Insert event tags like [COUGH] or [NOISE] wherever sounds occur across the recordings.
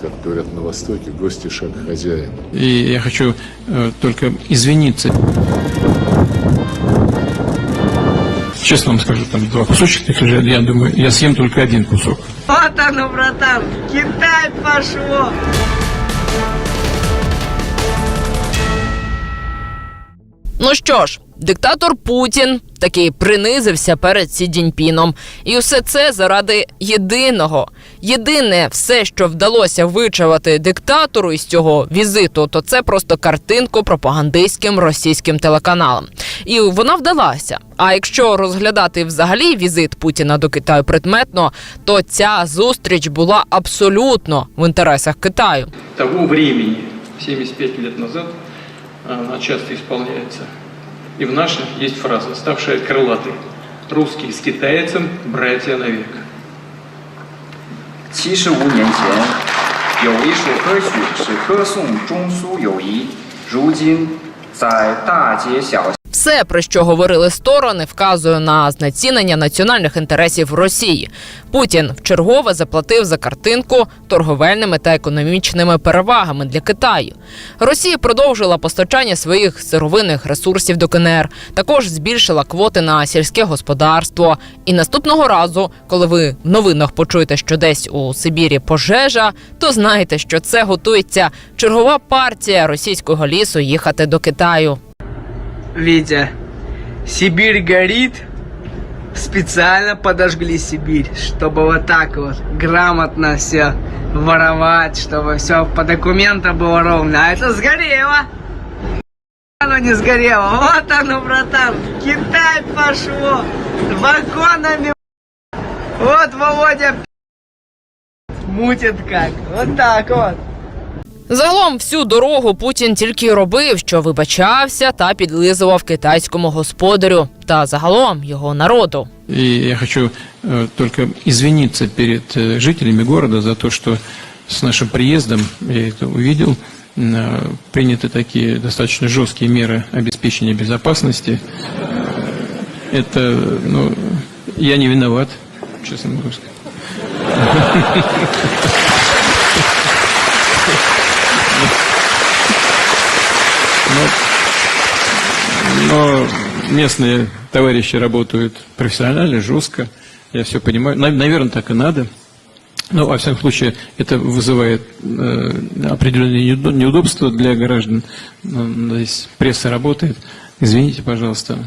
Как говорят на Востоке, гости шаг хозяина. И я хочу э, только извиниться. Честно вам скажу, там два кусочка лежат. Я думаю, я съем только один кусок. Вот оно, братан, Китай пошло. Ну що ж, диктатор Путін таки принизився перед Сі Дзіньпіном. І все це заради єдиного. Єдине, все, що вдалося вичавати диктатору із цього візиту, то це просто картинку пропагандистським російським телеканалам. І вона вдалася. А якщо розглядати взагалі візит Путіна до Китаю предметно, то ця зустріч була абсолютно в інтересах Китаю. того времени, 75 лет назад, она часто исполняется. И в наших есть фраза, ставшая крылатой. Русские с китайцем – братья навек. 七十五年前，有一首歌曲是歌颂中苏友谊，如今在大街小。Все, про що говорили сторони, вказує на знецінення національних інтересів Росії. Путін вчергове заплатив за картинку торговельними та економічними перевагами для Китаю. Росія продовжила постачання своїх сировинних ресурсів до КНР, також збільшила квоти на сільське господарство. І наступного разу, коли ви в новинах почуєте, що десь у Сибірі пожежа, то знаєте, що це готується чергова партія російського лісу їхати до Китаю. Витя, Сибирь горит. Специально подожгли Сибирь, чтобы вот так вот грамотно все воровать, чтобы все по документам было ровно. А это сгорело. Оно не сгорело. Вот оно, братан. В Китай пошло. Вагонами. Вот Володя мутит как. Вот так вот. Загалом всю дорогу Путін тільки й робив, що вибачався та підлизував китайському господарю та загалом його народу. И я хочу э, только извиниться перед э, жителями города за то, что с нашим приездом, я это увидел, э, приняты такие достаточно жесткие меры обеспечения безопасности. Это, ну, я не виноват, честно могу сказать. Но местные товарищи работают профессионально, жестко. Я все понимаю. Наверное, так и надо. Но, во всяком случае, это вызывает э, определенные неудо- неудобства для граждан. Ну, Здесь пресса работает. Извините, пожалуйста.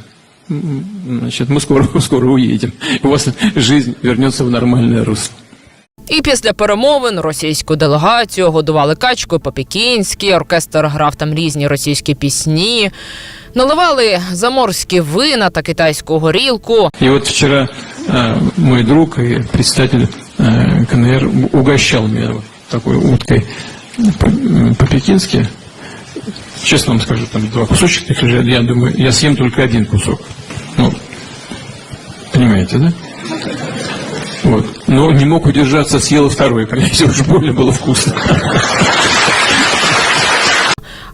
Значит, мы скоро, [LAUGHS] скоро уедем. У вас жизнь вернется в нормальное русло. І після перемовин російську делегацію годували качкою по-пекінськи, оркестр грав там різні російські пісні, наливали заморські вина та китайську горілку. И вот вчера э, мой друг и председатель э, КНР у- угощал меня вот такой уткой по- м, по-пекински. Честно вам скажу, там два кусочка таких лежат. Я думаю, я съем только один кусок. Ну, понимаете, да? Вот. Но не мог удержаться, съел второй, понимаете, уж больно было вкусно.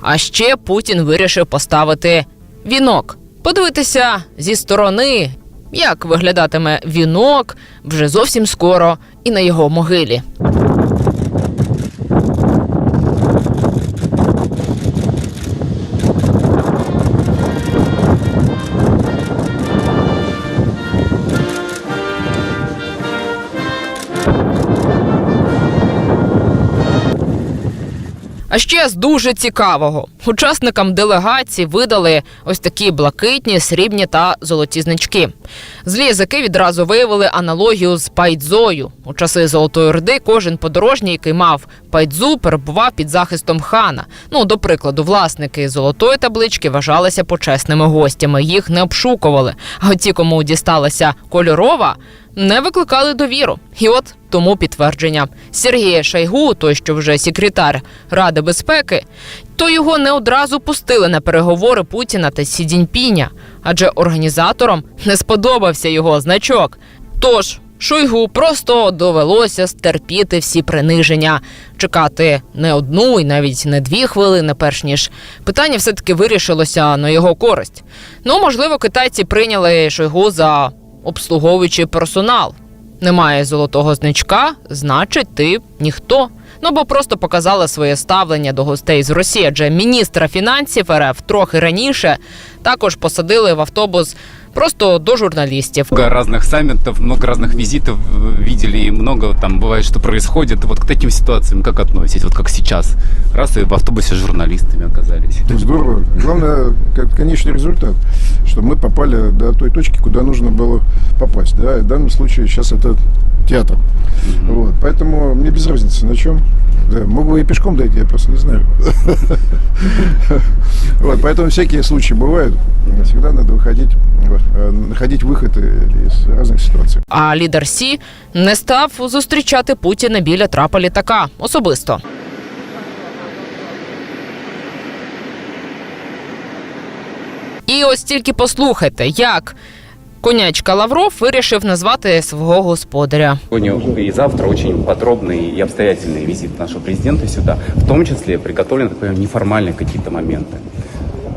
А ще Путін вирішив поставити вінок. Подивитися зі сторони, як виглядатиме вінок вже зовсім скоро і на його могилі. А ще з дуже цікавого учасникам делегації видали ось такі блакитні, срібні та золоті значки. Злі язики відразу виявили аналогію з пайдзою. У часи Золотої Орди кожен подорожній, який мав пайдзу, перебував під захистом хана. Ну, до прикладу, власники золотої таблички вважалися почесними гостями. Їх не обшукували. А ті, кому дісталася кольорова, не викликали довіру. І от тому підтвердження Сергія Шайгу, той, що вже секретар Ради безпеки, то його не одразу пустили на переговори Путіна та Сі Цзіньпіня, адже організаторам не сподобався його значок. Тож Шойгу просто довелося стерпіти всі приниження, чекати не одну і навіть не дві хвилини, перш ніж питання все-таки вирішилося на його користь. Ну, можливо, китайці прийняли Шойгу за обслуговуючий персонал. Немає золотого значка, значить, ти ніхто. Ну бо просто показали своє ставлення до гостей з Росії. Адже міністра фінансів РФ трохи раніше також посадили в автобус просто до журналістів. много разных саммитов, много разных визитов э, видели, и много там бывает, что происходит. Вот к таким ситуациям как относитесь? Вот как сейчас. Раз и в автобусе с журналистами оказались. Здорово. Главное, как конечный результат, что мы попали до той точки, куда нужно было попасть. Да? И в данном случае сейчас это театр. Вот. Поэтому мне без разницы на чем. Да, мог бы и пешком дойти, я просто не знаю. [LAUGHS] Вот, поэтому всякие случаи бывают. Всегда надо выходить, э, находить выход э, из разных ситуаций. А лідер Сі не став зустрічати Путіна біля трапа літака особисто. І ось тільки послухайте, як конячка Лавров вирішив назвати свого господаря. Сегодня и завтра очень подробный и обстоятельный визит нашего президента сюда. В том числе приготовлены, так понимаю, неформальные какие-то моменты.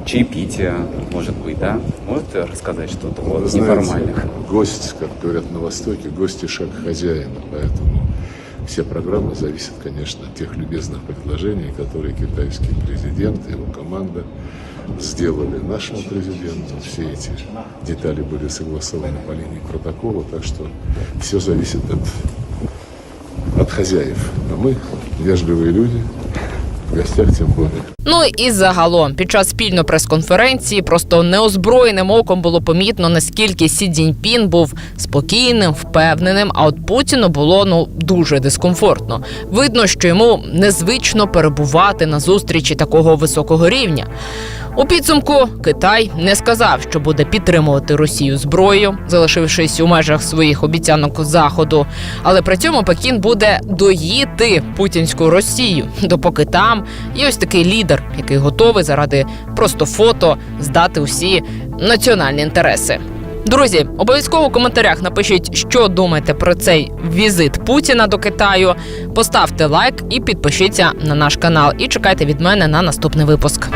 Чаепитие, может быть, да? Можете рассказать что-то вот, Вы из знаете, неформальных? гость, как говорят на Востоке, гости шаг хозяина. Поэтому все программы зависят, конечно, от тех любезных предложений, которые китайский президент и его команда сделали нашему президенту. Все эти детали были согласованы по линии протокола, так что все зависит от, от хозяев. А мы вежливые люди, в гостях тем более. Ну і загалом, під час спільної прес-конференції просто неозброєним оком було помітно, наскільки Сі Цзіньпін був спокійним, впевненим. А от Путіну було ну дуже дискомфортно. Видно, що йому незвично перебувати на зустрічі такого високого рівня. У підсумку Китай не сказав, що буде підтримувати Росію зброєю, залишившись у межах своїх обіцянок заходу. Але при цьому Пекін буде доїти путінську Росію, допоки там є ось такий лідер, який готовий заради просто фото здати усі національні інтереси. Друзі, обов'язково в коментарях напишіть, що думаєте про цей візит Путіна до Китаю. Поставте лайк і підпишіться на наш канал. І чекайте від мене на наступний випуск.